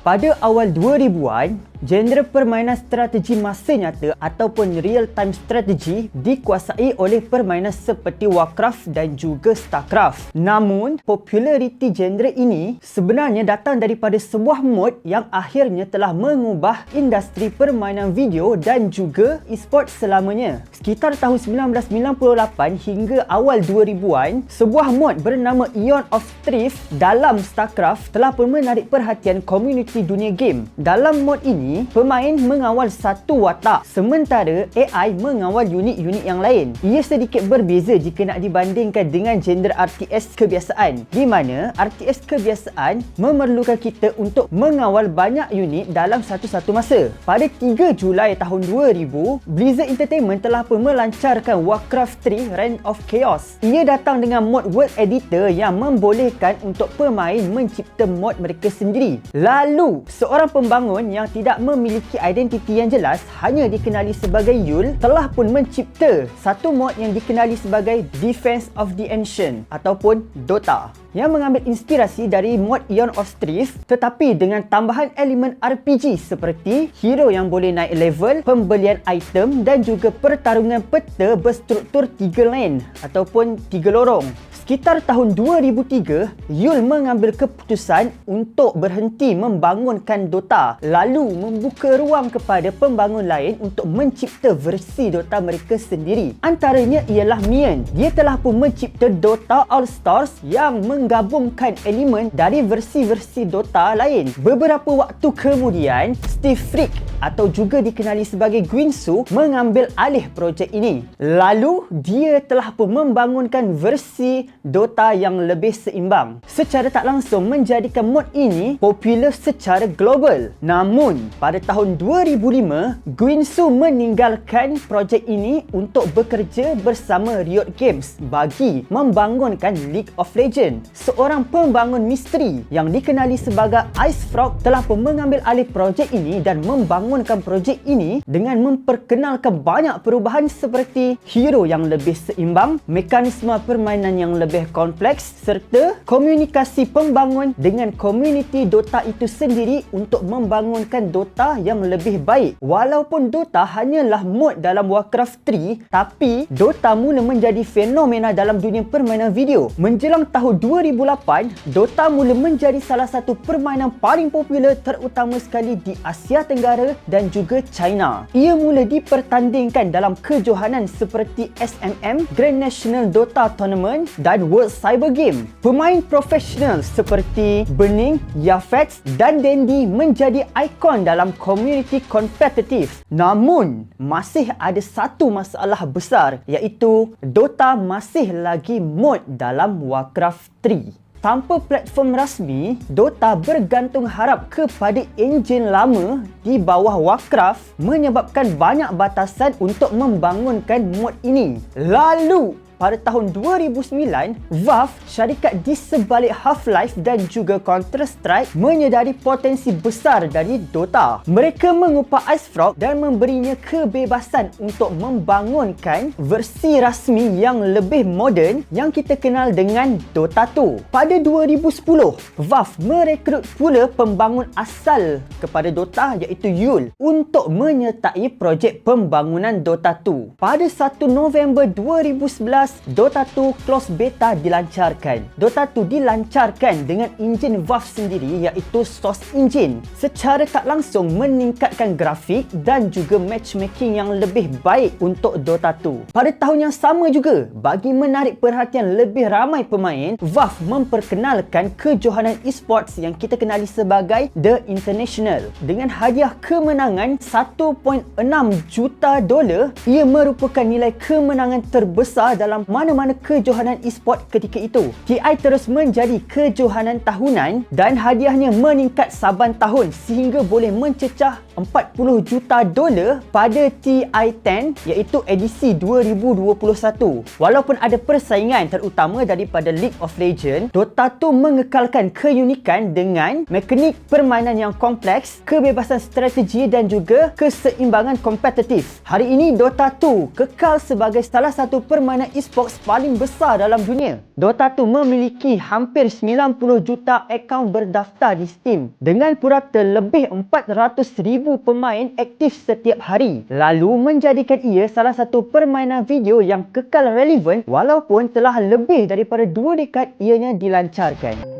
Pada awal 2000-an, genre permainan strategi masa nyata ataupun real-time strategy dikuasai oleh permainan seperti Warcraft dan juga Starcraft. Namun, populariti genre ini sebenarnya datang daripada sebuah mod yang akhirnya telah mengubah industri permainan video dan juga e-sport selamanya. Sekitar tahun 1998 hingga awal 2000-an, sebuah mod bernama Eon of Strife dalam Starcraft telah pun menarik perhatian komuniti dunia game. Dalam mod ini, pemain mengawal satu watak sementara AI mengawal unit-unit yang lain. Ia sedikit berbeza jika nak dibandingkan dengan genre RTS kebiasaan di mana RTS kebiasaan memerlukan kita untuk mengawal banyak unit dalam satu-satu masa. Pada 3 Julai tahun 2000, Blizzard Entertainment telah pun melancarkan Warcraft 3 Reign of Chaos. Ia datang dengan mod World Editor yang membolehkan untuk pemain mencipta mod mereka sendiri. Lalu, seorang pembangun yang tidak memiliki identiti yang jelas hanya dikenali sebagai Yul telah pun mencipta satu mod yang dikenali sebagai Defense of the Ancient ataupun Dota yang mengambil inspirasi dari mod Eon of Strife tetapi dengan tambahan elemen RPG seperti hero yang boleh naik level, pembelian item dan juga pertarungan peta berstruktur tiga lane ataupun tiga lorong. Sekitar tahun 2003, Yul mengambil keputusan untuk berhenti membangunkan Dota lalu membuka ruang kepada pembangun lain untuk mencipta versi Dota mereka sendiri. Antaranya ialah Mian. Dia telah pun mencipta Dota All Stars yang menggabungkan elemen dari versi-versi Dota lain. Beberapa waktu kemudian, Steve Frick atau juga dikenali sebagai Guinsu mengambil alih projek ini. Lalu, dia telah pun membangunkan versi Dota yang lebih seimbang. Secara tak langsung menjadikan mod ini popular secara global. Namun, pada tahun 2005, Guinsu meninggalkan projek ini untuk bekerja bersama Riot Games bagi membangunkan League of Legends. Seorang pembangun misteri yang dikenali sebagai Ice Frog telah pun mengambil alih projek ini dan membangunkan projek ini dengan memperkenalkan banyak perubahan seperti hero yang lebih seimbang, mekanisme permainan yang lebih lebih kompleks serta komunikasi pembangun dengan komuniti Dota itu sendiri untuk membangunkan Dota yang lebih baik. Walaupun Dota hanyalah mod dalam Warcraft 3, tapi Dota mula menjadi fenomena dalam dunia permainan video. Menjelang tahun 2008, Dota mula menjadi salah satu permainan paling popular terutama sekali di Asia Tenggara dan juga China. Ia mula dipertandingkan dalam kejohanan seperti SMM, Grand National Dota Tournament dan dan World Cyber Game. Pemain profesional seperti Bening, Yafex dan Dendi menjadi ikon dalam komuniti kompetitif. Namun, masih ada satu masalah besar iaitu Dota masih lagi mod dalam Warcraft 3. Tanpa platform rasmi, Dota bergantung harap kepada enjin lama di bawah Warcraft menyebabkan banyak batasan untuk membangunkan mod ini. Lalu, pada tahun 2009, Valve, syarikat di sebalik Half-Life dan juga Counter-Strike menyedari potensi besar dari Dota. Mereka mengupah Icefrog dan memberinya kebebasan untuk membangunkan versi rasmi yang lebih moden yang kita kenal dengan Dota 2. Pada 2010, Valve merekrut pula pembangun asal kepada Dota iaitu Yul untuk menyertai projek pembangunan Dota 2. Pada 1 November 2011, Dota 2 Close Beta dilancarkan. Dota 2 dilancarkan dengan enjin Valve sendiri iaitu Source Engine. Secara tak langsung meningkatkan grafik dan juga matchmaking yang lebih baik untuk Dota 2. Pada tahun yang sama juga, bagi menarik perhatian lebih ramai pemain, Valve memperkenalkan kejohanan esports yang kita kenali sebagai The International. Dengan hadiah kemenangan 1.6 juta dolar, ia merupakan nilai kemenangan terbesar dalam dalam mana-mana kejohanan e-sport ketika itu. TI terus menjadi kejohanan tahunan dan hadiahnya meningkat saban tahun sehingga boleh mencecah 40 juta dolar pada TI10 iaitu edisi 2021. Walaupun ada persaingan terutama daripada League of Legends, Dota 2 mengekalkan keunikan dengan mekanik permainan yang kompleks, kebebasan strategi dan juga keseimbangan kompetitif. Hari ini Dota 2 kekal sebagai salah satu permainan e-sports paling besar dalam dunia. Dota 2 memiliki hampir 90 juta akaun berdaftar di Steam dengan purata lebih 400,000 pemain aktif setiap hari lalu menjadikan ia salah satu permainan video yang kekal relevan walaupun telah lebih daripada dua dekad ianya dilancarkan.